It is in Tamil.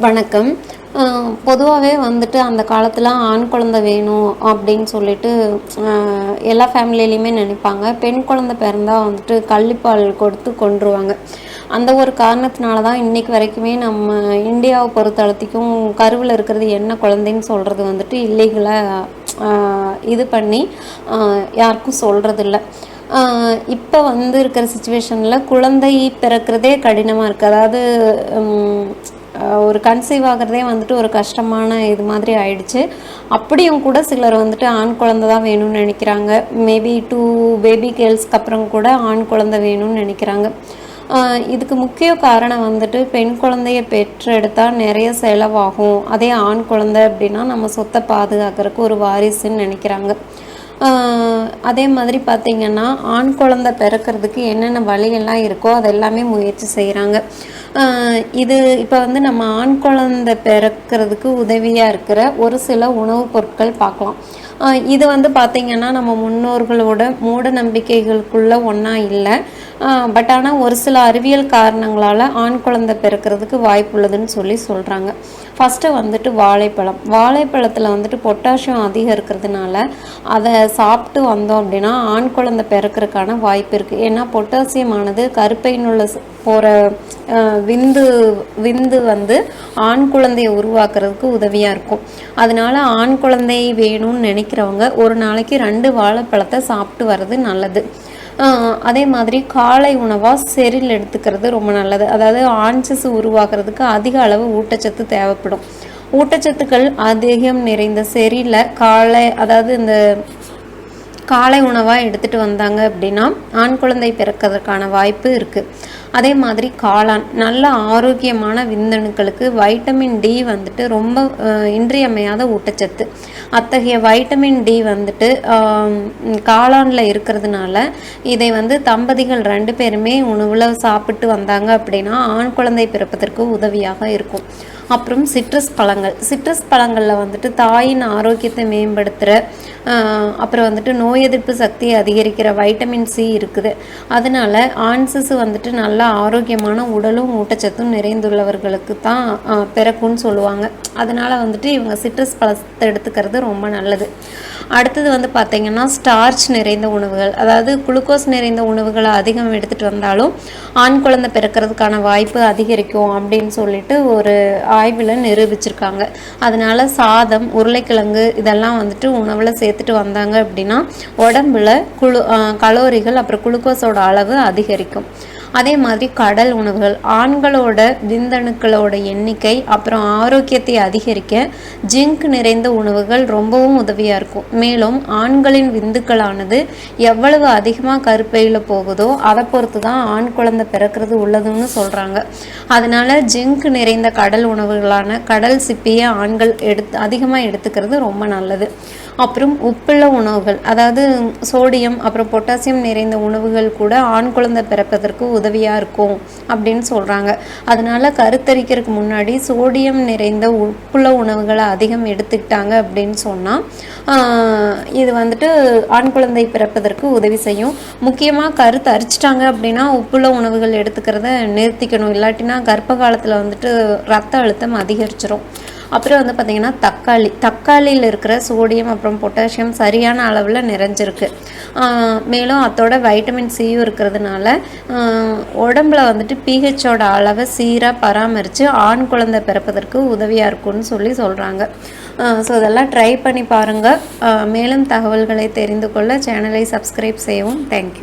வணக்கம். பொதுவாகவே வந்துட்டு அந்த காலத்தில் ஆண் குழந்தை வேணும் அப்படின்னு சொல்லிட்டு எல்லா ஃபேமிலியிலையுமே நினைப்பாங்க. பெண் குழந்தை பிறந்தா வந்துட்டு கள்ளிப்பால் கொடுத்து கொண்டுருவாங்க அந்த ஒரு காரணத்தினால தான் இன்னைக்கு வரைக்குமே நம்ம இந்தியாவை பொறுத்தளத்திக்கும் கருவில் இருக்கிறது என்ன குழந்தைன்னு சொல்கிறது வந்துட்டு இல்லீகலாக இது பண்ணி யாருக்கும் சொல்கிறதில்ல இப்போ வந்து இருக்கிற சுச்சுவேஷனில் குழந்தை பிறக்கிறதே கடினமாக இருக்குது அதாவது ஒரு கன்சீவ் ஆகிறதே வந்துட்டு ஒரு கஷ்டமான இது மாதிரி ஆயிடுச்சு. அப்படியும் கூட சிலர் வந்துட்டு ஆண் குழந்தை தான் வேணும்னு நினைக்கிறாங்க. மேபி டூ பேபி கேர்ள்ஸ்க்கு அப்புறம் கூட ஆண் குழந்தை வேணும்னு நினைக்கிறாங்க. இதுக்கு முக்கிய காரணம் வந்துட்டு பெண் குழந்தைய பெற்றெடுத்தா நிறைய செலவாகும். அதே ஆண் குழந்தை அப்படின்னா நம்ம சொத்தை பாதுகாக்கிறதுக்கு ஒரு வாரிசுன்னு நினைக்கிறாங்க. அதே மாதிரி பார்த்திங்கன்னா ஆண் குழந்தை பிறக்கிறதுக்கு என்னென்ன வழியெல்லாம் இருக்கோ அதெல்லாமே முயற்சி செய்கிறாங்க இது இப்போ வந்து நம்ம ஆண் குழந்தை பிறக்கிறதுக்கு உதவியாக இருக்கிற ஒரு சில உணவுப் பொருட்கள் பார்க்கலாம் இது வந்து பார்த்திங்கன்னா நம்ம முன்னோர்களோட மூட நம்பிக்கைகளுக்குள்ள ஒன்றா இல்லை. பட் ஆனால் ஒரு சில அறிவியல் காரணங்களால் ஆண் குழந்தை பிறக்கிறதுக்கு வாய்ப்புள்ளதுன்னு சொல்லி சொல்கிறாங்க ஃபஸ்ட்டு வந்துட்டு வாழைப்பழம். வாழைப்பழத்தில் வந்துட்டு பொட்டாசியம் அதிகம் இருக்கிறதுனால அதை சாப்பிட்டு வந்தோம் அப்படின்னா ஆண் குழந்தை பிறக்கிறதுக்கான வாய்ப்பு இருக்குது ஏன்னா பொட்டாசியம் ஆனது கருப்பையினுள்ள போகிற விந்து விந்து வந்து ஆண் குழந்தையை உருவாக்குறதுக்கு உதவியாக இருக்கும். அதனால ஆண் குழந்தை வேணும்னு நினைக்கிறவங்க ஒரு நாளைக்கு ரெண்டு வாழைப்பழத்தை சாப்பிட்டு வர்றது நல்லது. அதே மாதிரி காலை உணவாக செரில் எடுத்துக்கிறது ரொம்ப நல்லது. அதாவது ஆன்சஸ் உருவாகிறதுக்கு அதிக அளவு ஊட்டச்சத்து தேவைப்படும். ஊட்டச்சத்துக்கள் அதிகம் நிறைந்த செரில காலை அதாவது இந்த காலை உணவாக எடுத்துகிட்டு வந்தாங்க அப்படின்னா ஆண் குழந்தை பிறக்கிறதுக்கான வாய்ப்பு இருக்குது அதே மாதிரி காளான். நல்ல ஆரோக்கியமான விந்தணுக்களுக்கு வைட்டமின் டி வந்துட்டு ரொம்ப இன்றியமையாத ஊட்டச்சத்து. அத்தகைய வைட்டமின் டி வந்துட்டு காளானில் இருக்கிறதுனால இதை வந்து தம்பதிகள் ரெண்டு பேருமே உணவில் சாப்பிட்டு வந்தாங்க அப்படின்னா ஆண் குழந்தை பிறப்பதற்கு உதவியாக இருக்கும். அப்புறம் சிட்ரஸ் பழங்கள். சிட்ரஸ் பழங்களில் வந்துட்டு தாயின் ஆரோக்கியத்தை மேம்படுத்துகிற அப்புறம் வந்துட்டு நோய் எதிர்ப்பு சக்தியை அதிகரிக்கிற வைட்டமின் சி இருக்குது. அதனால ஆண் வந்துட்டு நல்ல ஆரோக்கியமான உடலும் ஊட்டச்சத்தும் நிறைந்துள்ளவர்களுக்கு தான் பிறக்கும்னு சொல்லுவாங்க. அதனால் வந்துட்டு இவங்க சிட்ரஸ் பழத்தை எடுத்துக்கிறது ரொம்ப நல்லது. அடுத்தது வந்து பார்த்தீங்கன்னா ஸ்டார்ச் நிறைந்த உணவுகள் அதாவது குளுக்கோஸ் நிறைந்த உணவுகளை அதிகம் எடுத்துகிட்டு வந்தாலும் ஆண் குழந்தை பிறக்கிறதுக்கான வாய்ப்பு அதிகரிக்கும் அப்படின்னு சொல்லிட்டு ஒரு ஆய்வில் நிரூபிச்சிருக்காங்க. அதனால சாதம் உருளைக்கிழங்கு இதெல்லாம் வந்துட்டு உணவில் சேர்த்துட்டு வந்தாங்க அப்படின்னா உடம்புல குளு கலோரிகள் அப்புறம் குளுக்கோஸோட அளவு அதிகரிக்கும். அதே மாதிரி கடல் உணவுகள் ஆண்களோட விந்தணுக்களோட எண்ணிக்கை அப்புறம் ஆரோக்கியத்தை அதிகரிக்க ஜிங்க் நிறைந்த உணவுகள் ரொம்பவும் உதவியாக இருக்கும். மேலும் ஆண்களின் விந்துக்களானது எவ்வளவு அதிகமாக கருப்பையில் போகுதோ அதை பொறுத்து தான் ஆண் குழந்தை பிறக்கிறது உள்ளதுன்னு சொல்கிறாங்க அதனால ஜிங்க் நிறைந்த கடல் உணவுகளான கடல் சிப்பியை ஆண்கள் எடுத்து அதிகமாக எடுத்துக்கிறது ரொம்ப நல்லது. அப்புறம் உப்புள்ள உணவுகள் அதாவது சோடியம் அப்புறம் பொட்டாசியம் நிறைந்த உணவுகள் கூட ஆண் குழந்தை பிறப்பதற்கு உதவியாக இருக்கும் அப்படின்னு சொல்கிறாங்க அதனால் கருத்தரிக்கிறதுக்கு முன்னாடி சோடியம் நிறைந்த உப்புள்ள உணவுகளை அதிகம் எடுத்துக்கிட்டாங்க அப்படின்னு சொன்னால் இது வந்துட்டு ஆண் குழந்தை பிறப்பதற்கு உதவி செய்யும். முக்கியமாக கருத்து அரிச்சிட்டாங்க அப்படின்னா உப்புள்ள உணவுகள் எடுத்துக்கிறத நிறுத்திக்கணும். இல்லாட்டினா கர்ப்ப காலத்தில் வந்துட்டு ரத்த அழுத்தம் அதிகரிச்சிடும் அப்புறம் வந்து பார்த்திங்கன்னா தக்காளி. தக்காளியில் இருக்கிற சோடியம் அப்புறம் பொட்டாசியம் சரியான அளவில் நிறைஞ்சிருக்கு. மேலும் அதோட வைட்டமின் சியும் இருக்கிறதுனால உடம்புல வந்துட்டு பிஹெச்சோட அளவை சீராக பராமரித்து ஆண் குழந்தை பிறப்பதற்கு உதவியாக இருக்கும்னு சொல்லி சொல்கிறாங்க ஸோ இதெல்லாம் ட்ரை பண்ணி பாருங்கள் மேலும் தகவல்களை தெரிந்து கொள்ள சேனலை சப்ஸ்கிரைப் செய்யவும். தேங்க்யூ